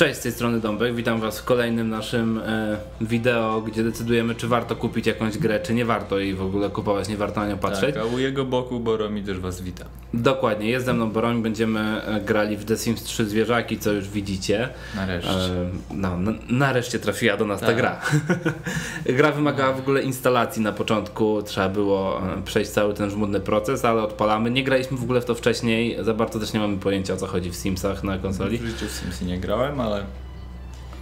Cześć, z tej strony Dąbek, witam was w kolejnym naszym e, wideo, gdzie decydujemy czy warto kupić jakąś grę, czy nie warto jej w ogóle kupować, nie warto na nią patrzeć. Tak, a u jego boku Boromi też was wita. Dokładnie, jest ze mną Boroń, będziemy e, grali w The Sims 3 Zwierzaki, co już widzicie. Nareszcie. E, no, nareszcie trafiła do nas ta Tak. gra. gra wymagała w ogóle instalacji na początku, trzeba było e, przejść cały ten żmudny proces, ale odpalamy. Nie graliśmy w ogóle w to wcześniej, za bardzo też nie mamy pojęcia o co chodzi w Simsach na konsoli. W życiu w Simsy nie grałem, ale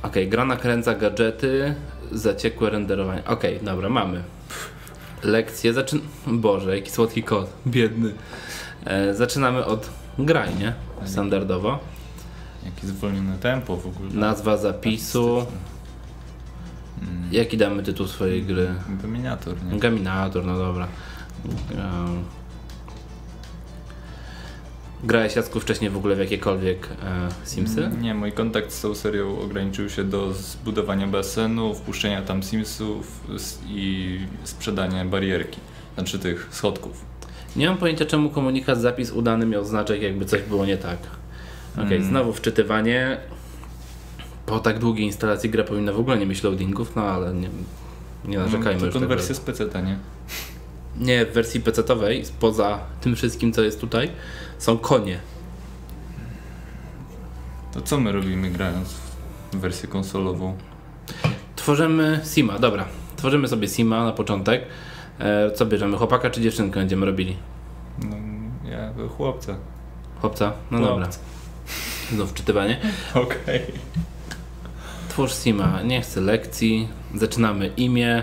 Okej, gra nakręca gadżety, zaciekłe renderowanie. Okej, dobra, mamy. Lekcje zaczyn... Boże, jaki słodki kot, biedny. E, zaczynamy od graj, nie? Standardowo. jakie zwolnione tempo w ogóle. Nazwa zapisu. Jaki damy tytuł swojej gry? Wymieniator, nie? Gaminator, no dobra. Um, grałeś Jacku wcześniej w ogóle w jakiekolwiek e, Simsy? Nie, mój kontakt z tą serią ograniczył się do zbudowania basenu, wpuszczenia tam Simsów i sprzedania barierki. Znaczy tych schodków. Nie mam pojęcia czemu komunikat zapis udany miał znaczek jakby coś było nie tak. Okej, Mm. znowu wczytywanie. Po tak długiej instalacji gra powinna w ogóle nie mieć loadingów, no ale nie, nie narzekajmy to już. tak konwersja z PC, nie? Nie, w wersji PC-owej, poza tym wszystkim co jest tutaj, są konie. To co my robimy grając w wersję konsolową? Tworzymy Sima, dobra. Tworzymy sobie Sima na początek. E, co bierzemy, chłopaka czy dziewczynkę będziemy robili? No, ja chłopca. Chłopca? No Chłopca. dobra. Znów wczytywanie. Okej. Twórz Sima, nie chcę lekcji. Zaczynamy imię.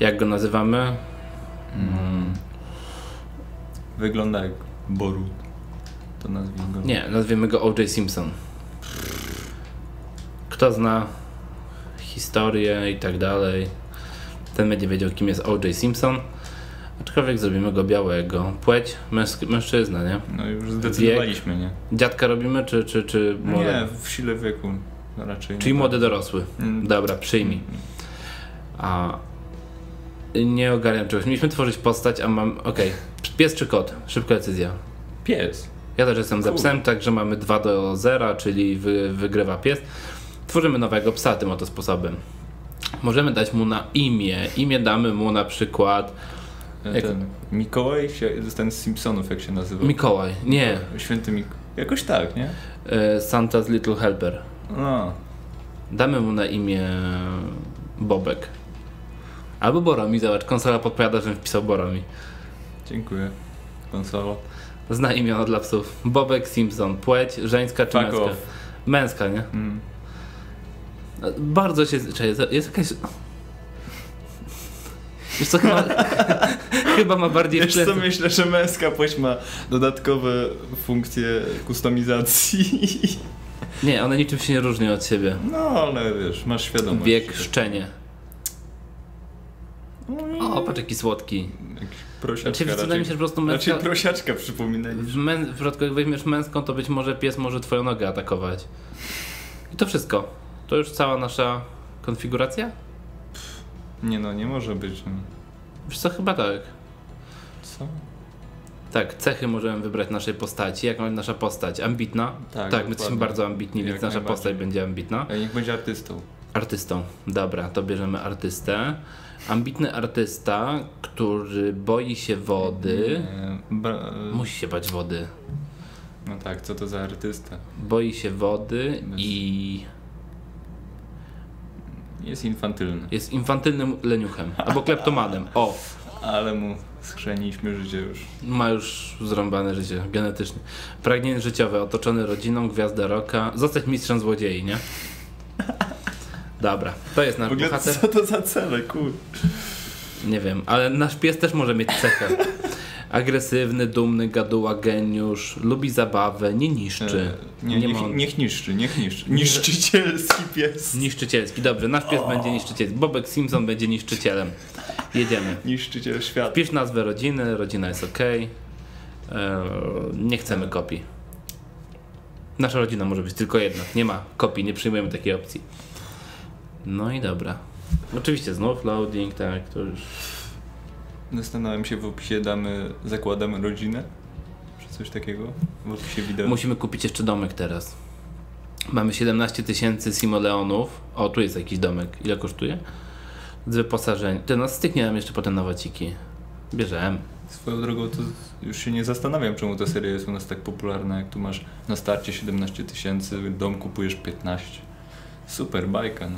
Jak go nazywamy? Mm. Wygląda jak Borut. To nazwijmy go. Nie, nazwiemy go O.J. Simpson. Kto zna historię i tak dalej, ten będzie wiedział, kim jest O.J. Simpson. Aczkolwiek zrobimy go białego. Płeć męsk- mężczyzna, nie? No już zdecydowaliśmy, nie? Dziadka robimy, czy, czy, czy młody? Nie, w sile wieku raczej. Czyli młody dorosły. Mm. Dobra, przyjmij. A nie ogarniam czegoś. Mieliśmy tworzyć postać, a mam. Okej. Pies czy kot? Szybka decyzja. Pies. Ja też jestem za psem, także mamy 2 do 0, czyli wy, wygrywa pies. Tworzymy nowego psa tym oto sposobem. Możemy dać mu na imię. Imię damy mu na przykład Jak- Ten Mikołaj, ten z Simpsonów, jak się nazywa? Mikołaj. Nie, Święty Mikołaj. Jakoś tak, nie? e, Santa's Little Helper. No. Damy mu na imię Bobek. Albo Boromi, zobacz, konsola podpowiada, żebym wpisał Boromi. Dziękuję. Konsolo. Zna imiona dla psów. Bobek Simpson. Płeć żeńska czy Fuck męska? off. Męska, nie? Mm. Bardzo się... Czekaj, jest- jest jakaś... Wiesz co, chyba, chyba ma bardziej Wiesz co, myślę, że męska płeć ma dodatkowe funkcje kustomizacji. Nie, one niczym się nie różnią od siebie. No, ale wiesz, masz świadomość. Wiek, szczenie. O, patrz jaki słodki. Jakiś prosiaczka Znaczy, wydaje mi raczej, się, że po prostu męska... raczej prosiaczka przypomina. W, mę... w środku, jak weźmiesz męską, to być może pies może twoją nogę atakować. I to wszystko. To już cała nasza konfiguracja? Nie no, nie może być. No. Wiesz co, chyba tak. Co? Tak, cechy możemy wybrać naszej postaci. Jaką jest nasza postać? Ambitna? Tak, tak my jesteśmy bardzo ambitni, Jak więc nasza postać będzie ambitna. A niech będzie artystą. Artystą. Dobra, to bierzemy artystę. Ambitny artysta, który boi się wody. Bra- Musi się bać wody. No tak, co to za artysta? Boi się wody Bez- i Jest infantylny. jest infantylnym leniuchem. Albo kleptomanem. O! Ale mu skrzeniśmy życie już. Ma już zrąbane życie genetycznie. Pragnienie życiowe, otoczony rodziną, gwiazda roka. Zostać mistrzem złodziei, nie? Dobra, to jest nasz W ogóle bohater. co to za cele, kur... Nie wiem, ale nasz pies też może mieć cechę. Agresywny, dumny, gaduła, geniusz, lubi zabawę, nie niszczy. E, Nie, nie niech, ma- niech niszczy, niech niszczy. Niszczycielski pies. Niszczycielski, dobrze, nasz pies będzie niszczycielski. Bobek Simpson będzie niszczycielem. Jedziemy. Niszczyciel świata. Pisz nazwę rodziny, rodzina jest ok. nie chcemy kopii. Nasza rodzina może być tylko jedna. Nie ma kopii, nie przyjmujemy takiej opcji. No i dobra. Oczywiście znów loading, tak, to już. Zastanawiam się w opisie damy, zakładamy rodzinę? Czy coś takiego? W opisie wideo. Musimy kupić jeszcze domek teraz. Mamy 17 tysięcy simoleonów. O, tu jest jakiś domek. Ile kosztuje? Z wyposażeniem. Ty, no styknie nam jeszcze potem na waciki. Bierzemy. Swoją drogą to już się nie zastanawiam, czemu ta seria jest u nas tak popularna, jak tu masz na starcie 17 tysięcy, dom kupujesz 15. Super bajka, no.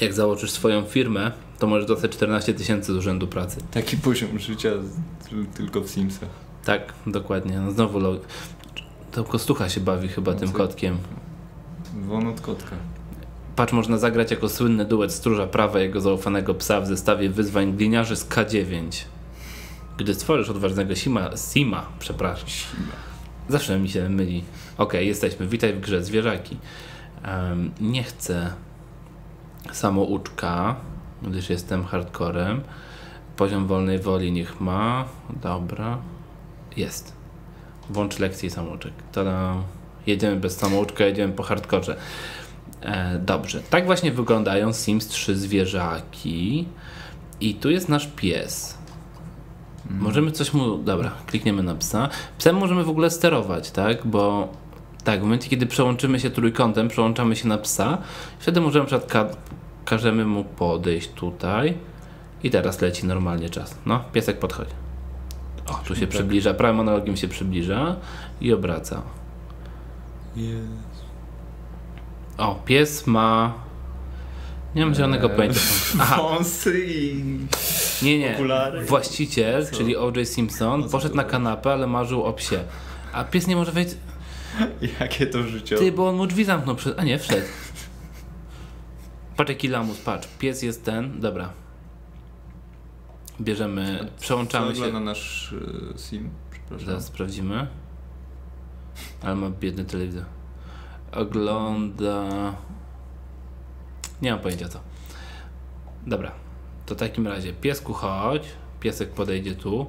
Jak założysz swoją firmę, to możesz dostać 14 tysięcy z urzędu pracy. Taki poziom życia z- tylko w Simsach. Tak, dokładnie. No znowu lo... To kostucha się bawi chyba No tym kotkiem. Won od kotka. Patrz, można zagrać jako słynny duet stróża prawa jego zaufanego psa w zestawie wyzwań gliniarzy z K9. Gdy stworzysz odważnego Sima, Sima, przepraszam. Sima. Zawsze mi się myli. Okej, jesteśmy. Witaj w grze Zwierzaki. Em, nie chcę samouczka, gdyż jestem hardcorem. Poziom wolnej woli niech ma. Dobra. Jest. Włącz lekcję samouczek. Tada. Jedziemy bez samouczka, jedziemy po hardkorze. E, dobrze. Tak właśnie wyglądają Sims 3 zwierzaki. I tu jest nasz pies. Możemy coś mu. Dobra, klikniemy na psa. Psem możemy w ogóle sterować, tak? Bo tak, w momencie, kiedy przełączymy się trójkątem, przełączamy się na psa, wtedy możemy na przykład każemy mu podejść tutaj i teraz leci normalnie czas. No, piesek podchodzi. O, tu się Tak. przybliża, prawym analogiem się przybliża i obraca. O, pies ma. Nie mam zielonego Eee, pojęcia. Aha, Wąsy i nie, nie. okulary. Właściciel, Co? czyli O.J. Simpson, O co poszedł na kanapę, ale marzył o psie. A pies nie może wejść. Jakie to życie. Ty, bo on mu drzwi zamknął przed. A nie, wszedł. Patrz jaki lamus, patrz. Pies jest ten. Dobra. Bierzemy, przełączamy się. na nasz e, sim? Przepraszam. Zaraz sprawdzimy. Ale ma biedny telewizor. Ogląda. Nie mam pojęcia co. Dobra. To w takim razie piesku chodź. Piesek podejdzie tu.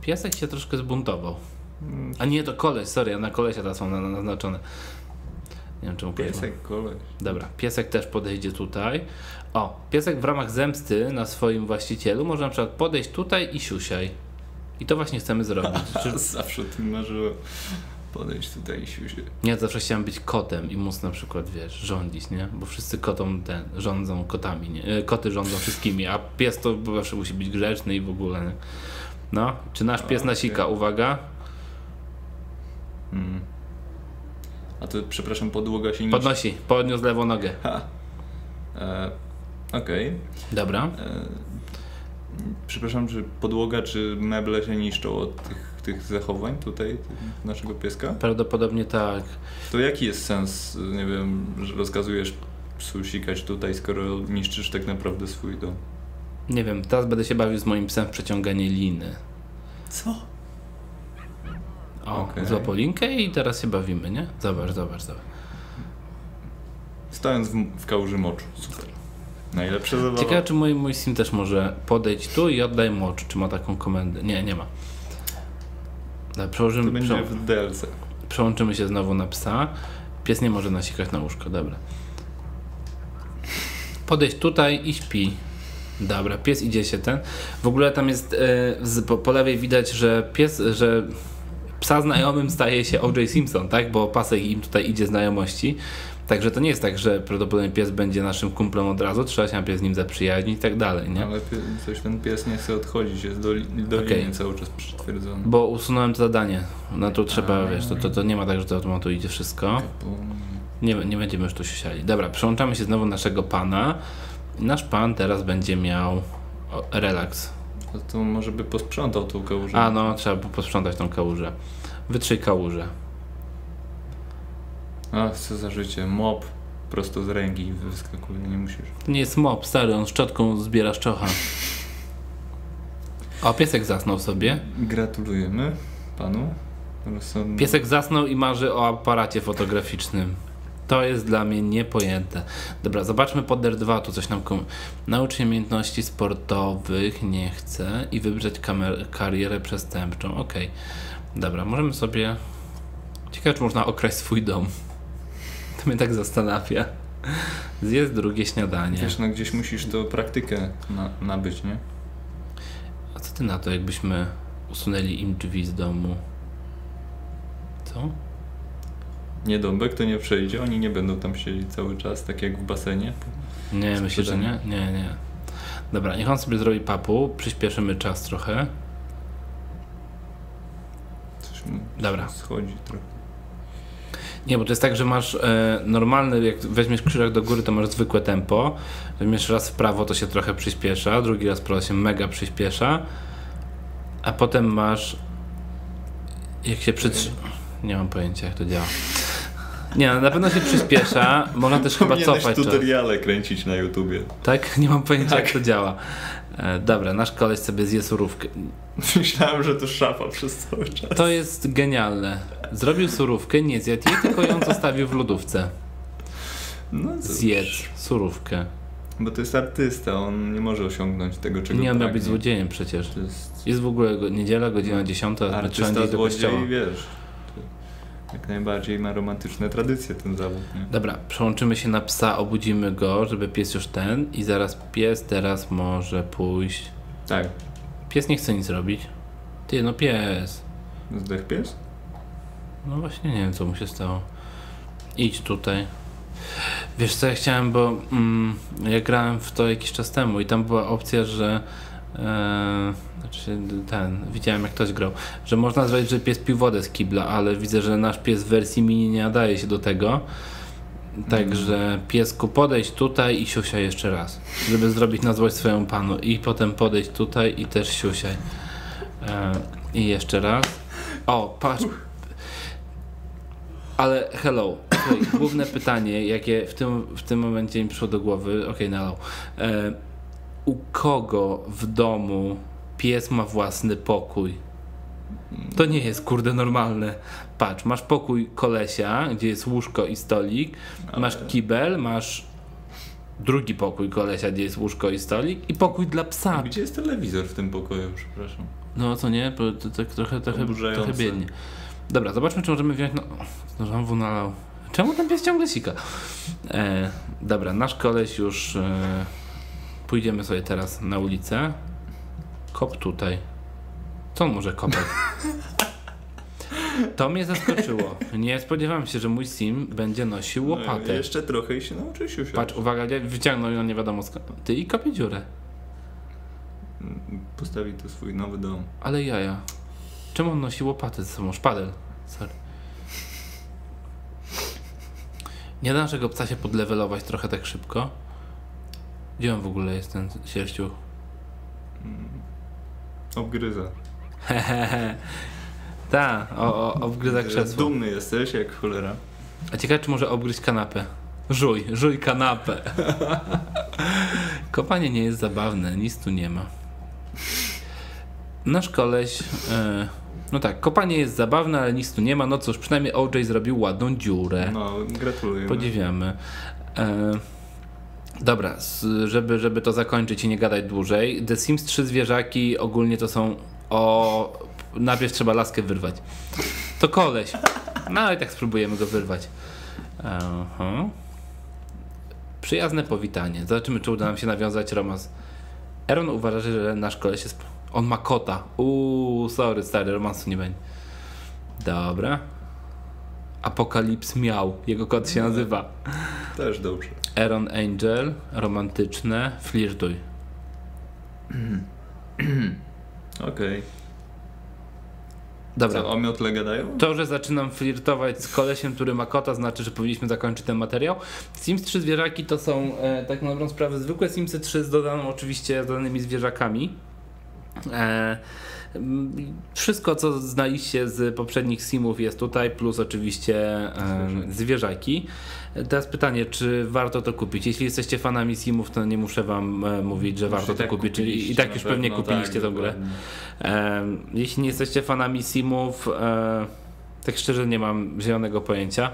Piesek się troszkę zbuntował. Mm, A nie, to koleś, sorry, ja na kolesia teraz mam na- na- naznaczone. Nie wiem czemu. Piesek, koleś. Dobra, piesek też podejdzie tutaj. O, piesek w ramach zemsty na swoim właścicielu może na przykład podejść tutaj i siusiaj. I to właśnie chcemy zrobić. Czy... Zawsze o tym marzyłem. Podejść tutaj i siusie. Ja zawsze chciałem być kotem i móc na przykład, wiesz, rządzić, nie? Bo wszyscy kotom ten, rządzą kotami, nie? E, Koty rządzą wszystkimi, a pies to zawsze musi być grzeczny i w ogóle, nie? No, czy nasz pies Okej. nasika? Uwaga. Mm. A to, przepraszam, podłoga się niszczy. Podnosi, podniósł lewą nogę. Ha. E, Okej. Dobra. E, Przepraszam, czy podłoga, czy meble się niszczą od tych, tych zachowań tutaj naszego pieska? Prawdopodobnie tak. To jaki jest sens, nie wiem, że rozkazujesz psu sikać tutaj, skoro niszczysz tak naprawdę swój dom? Nie wiem, teraz będę się bawił z moim psem w przeciąganie liny. Co? O, Okej. złapał linkę i teraz się bawimy, nie? Zobacz, zobacz, zobacz. Stojąc w, w kałuży moczu. Super. Najlepsza zabawa. Ciekawe, czy mój, mój sim też może podejść tu i oddaj mocz, czy ma taką komendę. Nie, nie ma. Dobra, To przełożymy, będzie prze, w DLC. przełączymy się znowu na psa. Pies nie może nasikać na łóżko, dobra. Podejść tutaj i śpi. Dobra, pies idzie się ten. W ogóle tam jest z, po, po lewej widać, że pies, że psa znajomym staje się O.J. Simpson, tak? Bo pasek im tutaj idzie znajomości. Także to nie jest tak, że prawdopodobnie pies będzie naszym kumplem od razu, trzeba się najpierw z nim zaprzyjaźnić i tak dalej, nie? Ale coś ten pies nie chce odchodzić, jest do, do Okej. linii cały czas przytwierdzony. Bo usunąłem to zadanie. No tu trzeba, A. wiesz, to, to, to nie ma tak, że to automatu idzie wszystko. Nie, nie będziemy już tu siali. Dobra, przełączamy się znowu do naszego pana. Nasz pan teraz będzie miał relaks. To może by posprzątał tą kałużę. A no, trzeba było posprzątać tą kałużę. Wytrzyj kałużę. Ach, co za życie. Mop prosto z ręki wyskakuje, nie musisz. To nie jest mop, stary, on szczotką zbiera szczocha. O, piesek zasnął sobie. Gratulujemy panu. Rozsądny. Piesek zasnął i marzy o aparacie fotograficznym. To jest dla mnie niepojęte. Dobra, zobaczmy Podder 2, tu coś nam kom... Naucz się umiejętności sportowych, nie chcę i wybrać karierę przestępczą. Okej. Dobra, możemy sobie... Ciekawe, czy można okraść swój dom. To mnie tak zastanawia. Zjedz drugie śniadanie. Wiesz, no gdzieś musisz to praktykę na, nabyć, nie? A co ty na to, jakbyśmy usunęli im drzwi z domu? Co? Nie dąbek to nie przejdzie, oni nie będą tam siedzieć cały czas, tak jak w basenie. Nie, myślę, że nie. Nie, nie. Dobra, niech on sobie zrobi papu, przyspieszymy czas trochę. Coś mu Dobra. schodzi trochę. Nie, bo to jest tak, że masz e, normalny, jak weźmiesz krzyżak do góry, to masz zwykłe tempo. Weźmiesz raz w prawo, to się trochę przyspiesza, drugi raz w prawo się mega przyspiesza, a potem masz jak się przytrzy... Nie mam pojęcia, jak to działa. Nie, no, na pewno się przyspiesza, można też chyba cofać tutoriale kręcić na YouTubie. Tak? Nie mam pojęcia, jak Tak. to działa. E, dobra, nasz koleś sobie zje surówkę. Myślałem, że to szafa przez cały czas. To jest genialne. Zrobił surówkę, nie zjadł jej, tylko ją zostawił w lodówce. No, Zjedz surówkę. Bo to jest artysta, on nie może osiągnąć tego, czego Nie, on miał pragnie. być złodziejem przecież. Jest Jest w ogóle niedziela, godzina 10, trzeba artysta iść do kościoła. złodziej, wiesz. Jak najbardziej ma romantyczne tradycje ten zawód, nie? Dobra, przełączymy się na psa, obudzimy go, żeby pies już ten i zaraz pies teraz może pójść. Tak. Pies nie chce nic robić. Ty, no pies. Zdech pies? No właśnie nie wiem, co mu się stało. Idź tutaj. Wiesz co, ja chciałem, bo mm, ja grałem w to jakiś czas temu i tam była opcja, że znaczy ten, widziałem jak ktoś grał, że można zrobić, że pies pił wodę z kibla, ale widzę, że nasz pies w wersji mini nie nadaje się do tego. Także piesku podejść tutaj i siusia jeszcze raz, żeby zrobić na złość swoją panu i potem podejść tutaj i też siusiaj. E, I jeszcze raz. O, patrz, ale hello, Słuchaj, główne pytanie, jakie w tym, w tym momencie mi przyszło do głowy, okej, okay, hello. E, u kogo w domu pies ma własny pokój? To nie jest kurde normalne. Patrz, masz pokój kolesia, gdzie jest łóżko i stolik, masz Ale- kibel, masz drugi pokój kolesia, gdzie jest łóżko i stolik i pokój dla psa. Gdzie jest telewizor w tym pokoju, przepraszam? No co nie, bo to tak trochę, trochę, trochę biednie. Dobra, zobaczmy, czy możemy wziąć. No, znowu nalał. Czemu ten pies ciągle sika? E, dobra, nasz koleś już. E, pójdziemy sobie teraz na ulicę. Kop tutaj. Co on może kopać? To mnie zaskoczyło. Nie spodziewałem się, że mój sim będzie nosił łopatę. No, jeszcze trochę i się nauczy się Patrz, uwaga, wyciągnął ją nie wiadomo skąd. Ty i kopie dziurę. Postawi tu swój nowy dom. Ale jaja. Czemu on nosi łopatę ze sobą? Szpadel. Sorry. Nie da naszego psa się podlewelować trochę tak szybko. Gdzie on w ogóle jest ten sierściuch? Obgryza. Hehehe. Ta, o, o, obgryza krzesło. Dumny jesteś jak cholera. A ciekawe, czy może obgryźć kanapę. Żuj, żuj kanapę. Kopanie nie jest zabawne, nic tu nie ma. Nasz koleś. E, no tak, kopanie jest zabawne, ale nic tu nie ma. No cóż, przynajmniej OJ zrobił ładną dziurę. No, gratuluję. Podziwiamy. E, dobra, żeby, żeby to zakończyć i nie gadać dłużej. The Sims 3 zwierzaki ogólnie to są o... Najpierw trzeba laskę wyrwać. To koleś. No ale tak spróbujemy go wyrwać. Aha. Przyjazne powitanie. Zobaczymy, czy uda nam się nawiązać romans. Aaron uważa, że nasz koleś jest... On ma kota. Uuu, sorry, stary, romansu nie będzie. Dobra. Apokalips miał. Jego kot się nazywa. Też dobrze. Aaron Angel, romantyczne, flirtuj. Okej. Dobra. Co, o miotle gadają? To, że zaczynam flirtować z kolesiem, który ma kota, znaczy, że powinniśmy zakończyć ten materiał. Sims 3 zwierzaki to są, e, tak na dobrą sprawę, zwykłe Simsy 3 z dodaną oczywiście z dodanymi zwierzakami. E, wszystko, co znaliście z poprzednich simów jest tutaj, plus oczywiście Zwierzaki. zwierzaki. Teraz pytanie, czy warto to kupić? Jeśli jesteście fanami simów, to nie muszę wam e, mówić, że warto to tak kupić, czyli i tak już pewno, pewnie kupiliście tak, tą grę. jeśli nie jesteście fanami simów, e, tak szczerze nie mam zielonego pojęcia.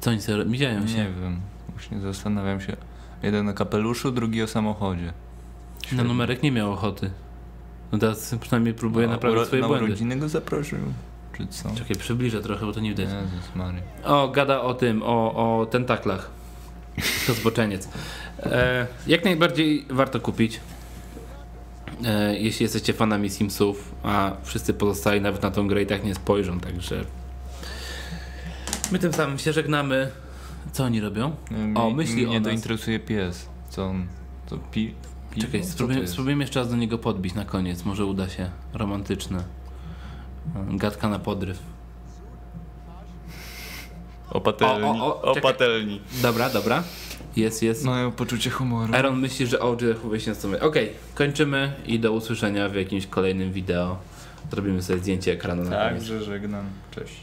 Co oni sobie mijają się? Nie wiem. Właśnie zastanawiam się. Jeden o kapeluszu, drugi o samochodzie. Na numerek nie miał ochoty. No teraz przynajmniej próbuję No, naprawić uro- swoje na błędy. urodziny go zaprosił. Czy co? Czekaj, przybliżę trochę, bo to nie widać. Jezus. O, gada o tym, o, o tentaklach. To zboczeniec. E, jak najbardziej warto kupić. E, jeśli jesteście fanami Simsów, a wszyscy pozostali nawet na tą grę i tak nie spojrzą, także My tym samym się żegnamy. Co oni robią? O, myśli o Mnie to nas. interesuje pies. Co on... Co pi... pi Czekaj, co jest? spróbujemy jeszcze raz do niego podbić na koniec. Może uda się. Romantyczne. Gadka na podryw. O patelni. O, O, o, patelni. Dobra, dobra. Jest, jest. Mają poczucie humoru. Aaron myśli, że OG zachowuje się na stronę. Okej, kończymy i do usłyszenia w jakimś kolejnym wideo. Zrobimy sobie zdjęcie ekranu na Tak, koniec. że żegnam. Cześć.